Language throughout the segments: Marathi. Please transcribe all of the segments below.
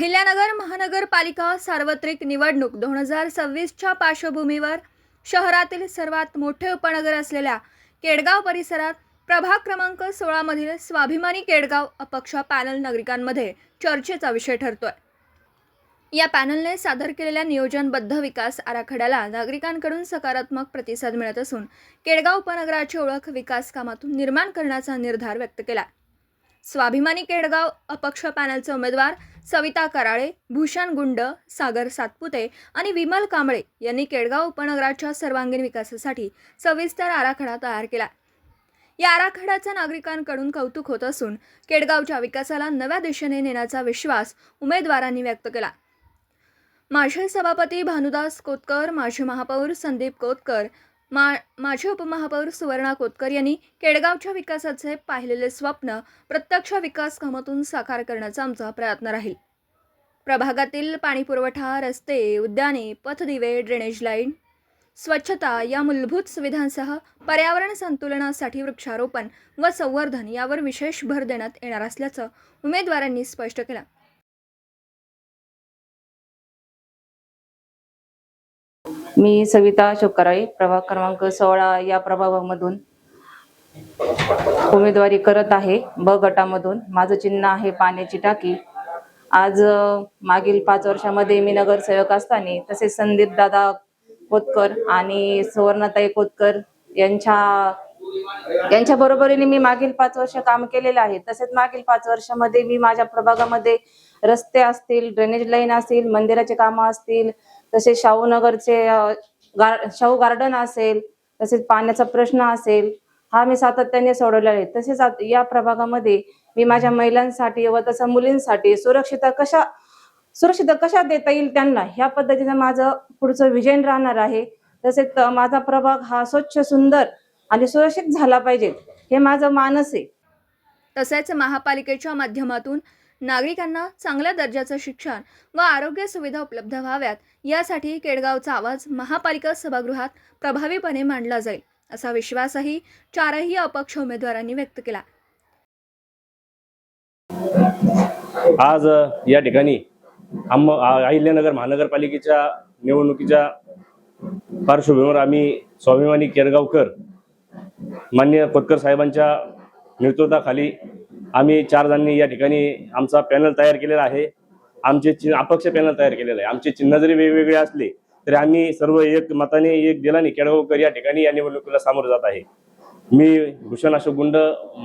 अहिल्यानगर महानगरपालिका सार्वत्रिक निवडणूक दोन हजार सव्वीसच्या पार्श्वभूमीवर शहरातील सर्वात मोठे उपनगर असलेल्या केडगाव परिसरात प्रभाग क्रमांक सोळामधील स्वाभिमानी केडगाव अपक्ष पॅनल नागरिकांमध्ये चर्चेचा विषय ठरतोय. या पॅनलने सादर केलेल्या नियोजनबद्ध विकास आराखड्याला नागरिकांकडून सकारात्मक प्रतिसाद मिळत असून केडगाव उपनगराची ओळख विकास कामातून निर्माण करण्याचा निर्धार व्यक्त केला. स्वाभिमानी केडगाव अपक्ष पॅनलचे उमेदवार सविता कराळे भूषण गुंड सागर सातपुते आणि विमल कांबळे यांनी केडगाव उपनगराच्या सर्वांगीण विकासासाठी सविस्तर आराखडा तयार केला. या आराखड्याचं नागरिकांकडून कौतुक होत असून केडगावच्या विकासाला नव्या दिशेने नेण्याचा विश्वास उमेदवारांनी व्यक्त केला. माजी सभापती भानुदास कोतकर माजी महापौर संदीप कोतकर मा माजी उपमहापौर सुवर्णा कोतकर यांनी केडगावच्या विकासाचे पाहिलेले स्वप्न प्रत्यक्ष विकास कामातून साकार करण्याचा आमचा प्रयत्न राहील. प्रभागातील पाणीपुरवठा रस्ते उद्याने पथदिवे ड्रेनेज लाईन स्वच्छता या मूलभूत सुविधांसह पर्यावरण संतुलनासाठी वृक्षारोपण व संवर्धन यावर विशेष भर देण्यात येणार असल्याचं उमेदवारांनी स्पष्ट केलं. मी सविता अशोक प्रभाग क्रमांक सोळा या प्रभागामधून उमेदवारी करत आहे. ब गटामधून माझं चिन्ह आहे पाण्याची टाकी. आज मागील पाच वर्षामध्ये मी नगरसेवक असताना तसेच संदीप दादा कोतकर आणि सुवर्णताई कोतकर यांच्या यांच्या बरोबरीने मी मागील पाच वर्ष काम केलेलं आहे. तसेच मागील पाच वर्षामध्ये मी माझ्या प्रभागामध्ये रस्ते असतील ड्रेनेज लाईन असतील मंदिराचे कामं असतील तसेच शाहूनगरचे नगरचे गार शाहू गार्डन असेल तसेच पाण्याचा प्रश्न असेल हा मी सातत्याने सोडवलेला आहे. तसेच या प्रभागामध्ये मी माझ्या महिलांसाठी व तसं मुलींसाठी सुरक्षिता कशा सुरक्षित कशा देता येईल त्यांना ह्या पद्धतीने माझं पुढचं विजन राहणार आहे. तसेच माझा प्रभाग हा स्वच्छ सुंदर आणि सुरक्षित झाला पाहिजे. हे माझं मानस आहे. तसेच महापालिकेच्या माध्यमातून नागरिकांना चांगल्या दर्जाचं शिक्षण व आरोग्य सुविधा उपलब्ध व्हाव्यात यासाठी केडगावचा आवाज महापालिका सभागृहात प्रभावीपणे मांडला जाईल असा विश्वासही चारही अपक्ष उमेदवारांनी व्यक्त केला. आज या ठिकाणी अहिल्यानगर महानगरपालिकेच्या निवडणुकीच्या पार्श्वभूमीवर आम्ही स्वाभिमानी केरगावकर मान्य कोतकर साहेबांच्या नेतृत्वाखाली आम्ही चार जणांनी या ठिकाणी आमचा पॅनल तयार केलेला आहे. आमचे चिन्ह अपक्ष पॅनल तयार केलेलं आहे. आमचे चिन्ह जरी वेगवेगळे असले तरी आम्ही सर्व एक मताने एक दिलाने केळगावकर या ठिकाणी या निवडणुकीला सामोरं जात आहे. मी भूषण अशोक गुंड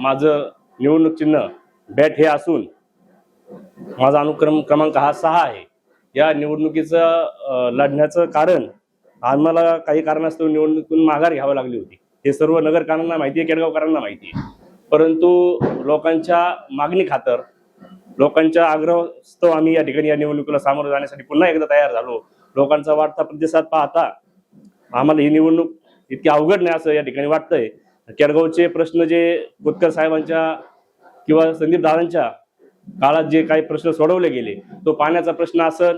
माझं निवडणूक चिन्ह बॅट हे असून माझा अनुक्रम क्रमांक हा सहा आहे. या निवडणुकीचं लढण्याचं कारण आम्हाला काही कारणास्तव निवडणुकीतून माघार घ्यावी लागली होती. हे सर्व नगरकारांना माहिती आहे केडगावकरांना माहिती आहे. परंतु लोकांच्या मागणी खातर लोकांच्या आग्रहस्तव आम्ही या ठिकाणी या निवडणुकीला सामोरं जाण्यासाठी पुन्हा एकदा तयार झालो. लोकांचा वाढता प्रतिसाद पाहता आम्हाला ही निवडणूक इतकी अवघड नाही असं या ठिकाणी वाटतंय. केडगावचे प्रश्न जे कोतकर साहेबांच्या किंवा संदीप दादांच्या काळात जे काही प्रश्न सोडवले गेले तो पाण्याचा प्रश्न असेल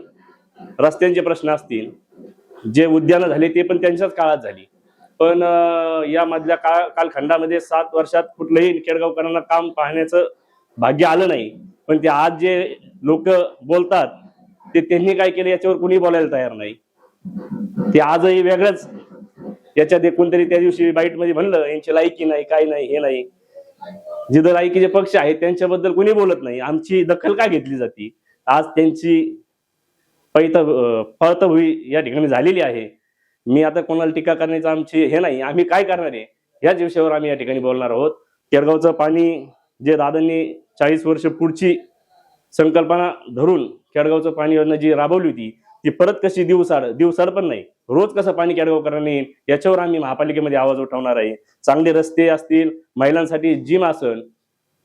रस्त्यांचे प्रश्न असतील जे उद्यानं झाले ते पण त्यांच्याच काळात झाली. पण यामधल्या काळ कालखंडामध्ये सात वर्षात कुठलंही केडगावकरांना काम पाहण्याचं भाग्य आलं नाही. पण ते आज जे लोक बोलतात ते त्यांनी काय केलं याच्यावर कुणी बोलायला तयार नाही. ते आजही वेगळंच. याच्यात एक कोणतरी त्या दिवशी बाईटमध्ये म्हणलं यांची लायकी नाही काय नाही हे नाही. जिथं लायकीचे पक्ष आहेत त्यांच्याबद्दल कोणी बोलत नाही. आमची दखल का घेतली जाते? आज त्यांची पैत फळतभुई या ठिकाणी झालेली आहे. मी आता कोणाला टीका करण्याचं आमची हे नाही. आम्ही काय करणार आहे? याच विषयावर आम्ही या ठिकाणी बोलणार आहोत. केरगावचं पाणी जे दादांनी चाळीस वर्ष पुढची संकल्पना धरून केडगावचं पाणी योजना जी राबवली होती ती परत कशी दिवसाड दिवसाड पण नाही. रोज कसं पाणी केडगावकरांनी येईल याच्यावर आम्ही महापालिकेमध्ये आवाज उठवणार आहे. चांगले रस्ते असतील महिलांसाठी जिम असन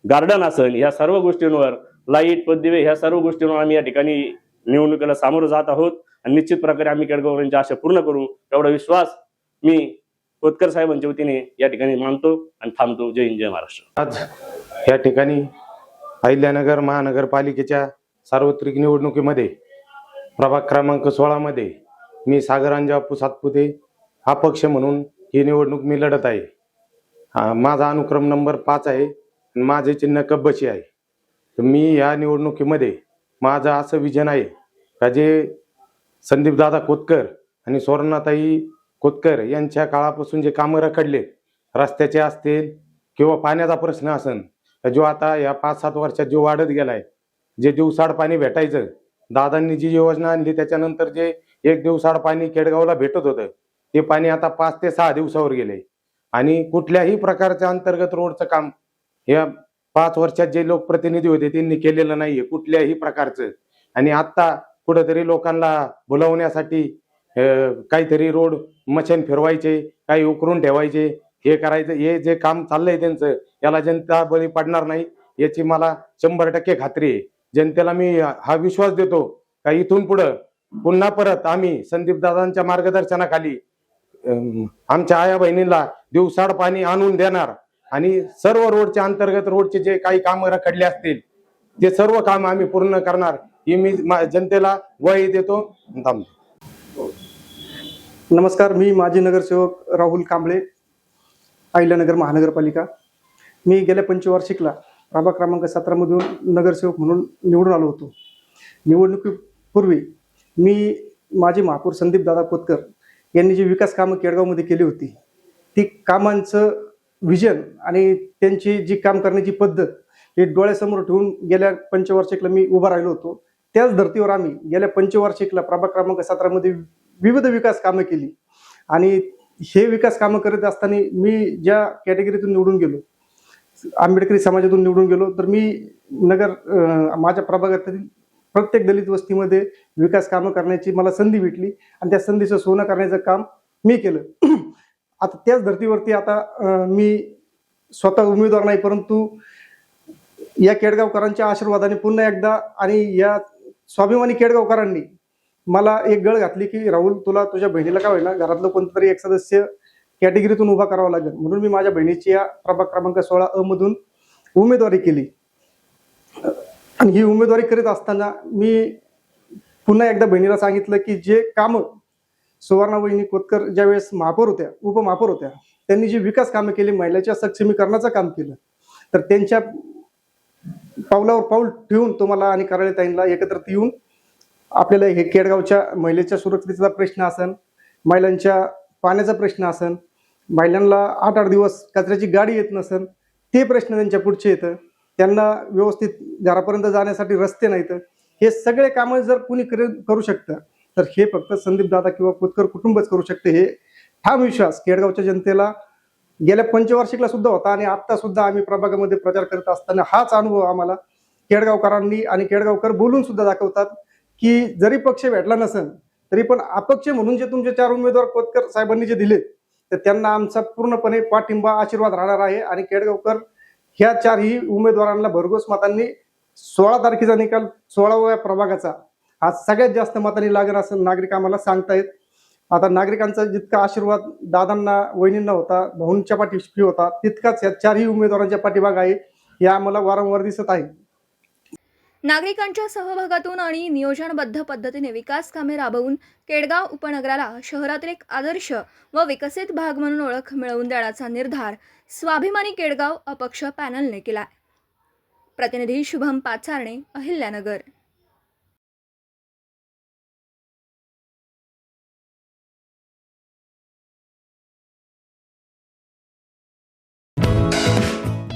गार्डन असन ह्या सर्व गोष्टींवर लाइट पददिवे ह्या सर्व गोष्टींवर आम्ही या ठिकाणी निवडणुकीला सामोरं जात आहोत. आणि निश्चित प्रकारे आम्ही केडगावकरांची आशा पूर्ण करू. एवढा विश्वास मी कोतकर साहेबांच्या वतीने या ठिकाणी मानतो आणि थांबतो. जय हिंद जय महाराष्ट्र. आज या ठिकाणी अहिल्यानगर महानगरपालिकेच्या सार्वत्रिक निवडणुकीमध्ये प्रभाग क्रमांक सोळामध्ये मी सागरांजापू सातपुते सातपुते अपक्ष म्हणून ही निवडणूक मी लढत आहे. हा, माझा अनुक्रम नंबर पाच आहे आणि माझे चिन्ह कब्बशी आहे. तर मी या निवडणुकीमध्ये माझं असं विजन आहे का जे संदीपदादा कोतकर आणि सुवर्णाताई कोतकर यांच्या काळापासून जे कामं रखडले रस्त्याचे असतील किंवा पाण्याचा प्रश्न असेल तर जो आता या पाच सात वर्षात जो वाढत गेलाय जे दिवसाड पाणी भेटायचं दादांनी जी योजना आणली त्याच्यानंतर जे एक दिवसाड पाणी केडगावला भेटत होतं ते पाणी आता पाच ते सहा दिवसावर गेले आणि कुठल्याही प्रकारच्या अंतर्गत रोडचं काम या पाच वर्षात जे लोकप्रतिनिधी होते त्यांनी केलेलं नाहीये कुठल्याही प्रकारचं. आणि आता कुठेतरी लोकांना बोलवण्यासाठी काहीतरी रोड मशीन फिरवायचे काही उकरून ठेवायचे हे करायचं हे जे काम चाललंय त्यांचं याला जनता बळी पडणार नाही याची मला शंभर टक्के खात्री आहे. जनतेला मी हा विश्वास देतो का इथून पुढं पुन्हा परत आम्ही संदीप दादांच्या मार्गदर्शनाखाली आमच्या आया बहिणीला दिवसाड पाणी आणून देणार आणि सर्व रोडच्या अंतर्गत रोडचे जे काही कामं रखडले असतील ते सर्व काम आम्ही पूर्ण करणार. ही मी मा- जनतेला वही देतो. थांबतो नमस्कार मी माजी नगरसेवक राहुल कांबळे अहिल्यानगर महानगरपालिका. मी गेल्या पंचवार्षिकला प्रभाग क्रमांक सतरामधून नगरसेवक म्हणून निवडून आलो होतो. निवडणुकीपूर्वी मी माजी महापौर संदीप दादा कोतकर यांनी जी विकास कामं केडगावमध्ये केली होती ती कामांचं विजन आणि त्यांची जी काम करण्याची पद्धत हे डोळ्यासमोर ठेवून गेल्या पंचवार्षिकला मी उभा राहिलो होतो. त्याच धर्तीवर आम्ही गेल्या पंचवार्षिकला प्रभाग क्रमांक सतरामध्ये विविध विकास कामं केली. आणि हे विकास कामं करत असताना मी ज्या कॅटेगरीतून निवडून गेलो आंबेडकरी समाजातून निवडून गेलो तर मी नगर माझ्या प्रभागातील प्रत्येक दलित वस्तीमध्ये विकास कामं करण्याची मला संधी भेटली आणि त्या संधीचं सोनं करण्याचं काम मी केलं. आता त्याच धर्तीवरती आता मी स्वतः उमेदवार नाही परंतु या केडगावकरांच्या आशीर्वादाने पुन्हा एकदा आणि या स्वाभिमानी केडगावकरांनी मला एक गळ घातली की राहुल तुला तुझ्या बहिणीला काय होईना? घरातलं कोणतरी एक सदस्य कॅटेगरीतून उभा करावा लागेल. म्हणून मी माझ्या बहिणीची या प्रभाग क्रमांक सोळा अ मधून उमेदवारी केली. आणि ही उमेदवारी करीत असताना मी पुन्हा एकदा बहिणीला सांगितलं की जे कामं सुवर्णा वहिनी कोतकर ज्यावेळेस महापौर होत्या उपमहापौर होत्या त्यांनी जी विकास कामं केली महिलाच्या सक्षमीकरणाचं काम केलं तर त्यांच्या पावलावर पाऊल ठेवून तुम्हाला आणि कराळेताईंना एकत्र येऊन आपल्याला हे केडगावच्या महिलेच्या सुरक्षिततेचा प्रश्न असन महिलांच्या पाण्याचा प्रश्न असन महिलांना आठ आठ दिवस कचऱ्याची गाडी येत नसन ते प्रश्न त्यांच्या पुढचे येतं. त्यांना व्यवस्थित घरापर्यंत जाण्यासाठी रस्ते नाहीत. हे सगळे कामं जर कुणी करू शकतं तर हे फक्त संदीप दादा किंवा कुतकर कुटुंबच करू शकते हे ठाम विश्वास केडगावच्या जनतेला गेल्या पंचवार्षिकला सुद्धा होता आणि आता सुद्धा आम्ही प्रभागामध्ये प्रचार करत असताना हाच अनुभव आम्हाला केडगावकरांनी आणि केडगावकर बोलून सुद्धा दाखवतात की जरी पक्ष भेटला नसेल तरी पण अपक्ष म्हणून जे तुमचे चार उमेदवार कोतकर साहेबांनी जे दिले तर त्यांना आमचा पूर्णपणे पाठिंबा आशीर्वाद राहणार आहे आणि केडगावकर ह्या चारही उमेदवारांना भरघोस मतांनी सोळा तारखेचा निकाल सोळाव्या प्रभागाचा. हा सगळ्यात जास्त मतांनी लागेल असं नागरिक आम्हाला सांगतायत. आता नागरिकांचा जितका आशीर्वाद दादांना वहिनींना होता भाऊंच्या पाठीशी होता तितकाच या चारही उमेदवारांच्या पाठीभाग आहे हे आम्हाला वारंवार दिसत आहे. नागरिकांच्या सहभागातून आणि नियोजनबद्ध पद्धतीने विकास कामे राबवून केडगाव उपनगराला शहरातील एक आदर्श व विकसित भाग म्हणून ओळख मिळवून देण्याचा निर्धार स्वाभिमानी केडगाव अपक्ष पॅनलने केला प्रतिनिधी शुभम पाचारणे अहिल्यानगर.